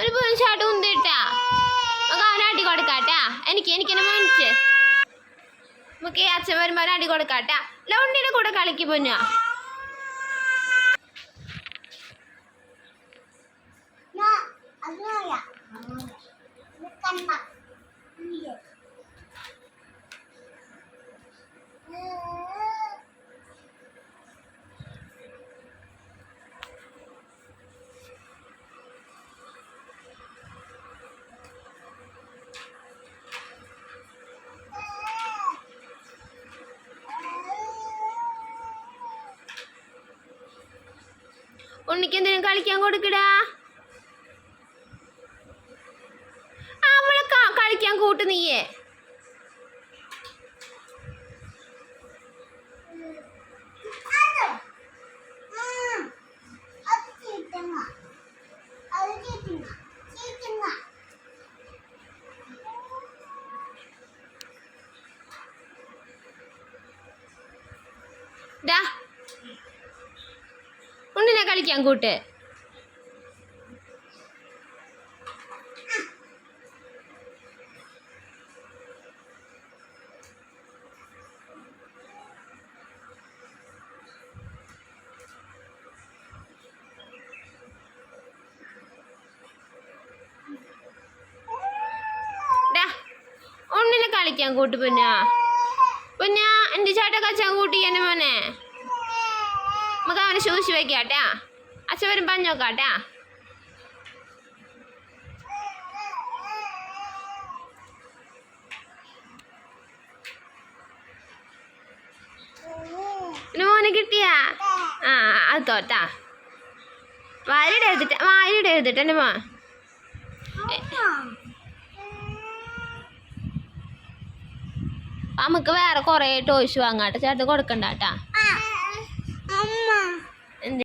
ഒരു പൂഞ്ചാട്ടം കുന്തിട്ടാ നമുക്ക് അവനെ അടി കൊടുക്കാട്ടാ. എനിക്ക് എനിക്ക് എന്നെ മേടിച്ച് നമുക്ക് ഈ അച്ഛൻ വരുമ്പോൾ അടി കൊടുക്കാട്ടാ. ലൗണ്ടിയുടെ കൂടെ കളിക്ക് പൊന്നു. കണ്ട. ഉണ്ണിക്ക് എന്തെങ്കിലും കളിക്കാൻ കൊടുക്കടാ? അവളെ കളിക്കാൻ കൂട്ട് നീയേ. ഡാ ഉണ്ണിനെ കളിക്കാൻ കൂട്ട്. കളിക്കാൻ കൂട്ട് പൊന്നാ. പൊന്നാ എന്റെ ചേട്ടൻ കച്ചാൻ കൂട്ടി എന്റെ മോനെ. നമുക്ക് അവനെ ശൂശി വെക്കാട്ടാ. അച്ഛൻ വരും പഞ്ഞോക്കാട്ടാ പിന്നെ മോനെ കിട്ടിയാ? ആ അത് തോട്ടാ വാരിയുടെ എഴുതിട്ട് വാരിയുടെ എഴുതിട്ട് എന്റെ മോ നമുക്ക് വേറെ കുറേ ടോയ്സ് വാങ്ങാട്ടെ. ചേട്ടൻ കൊടുക്കണ്ട കേട്ടാ and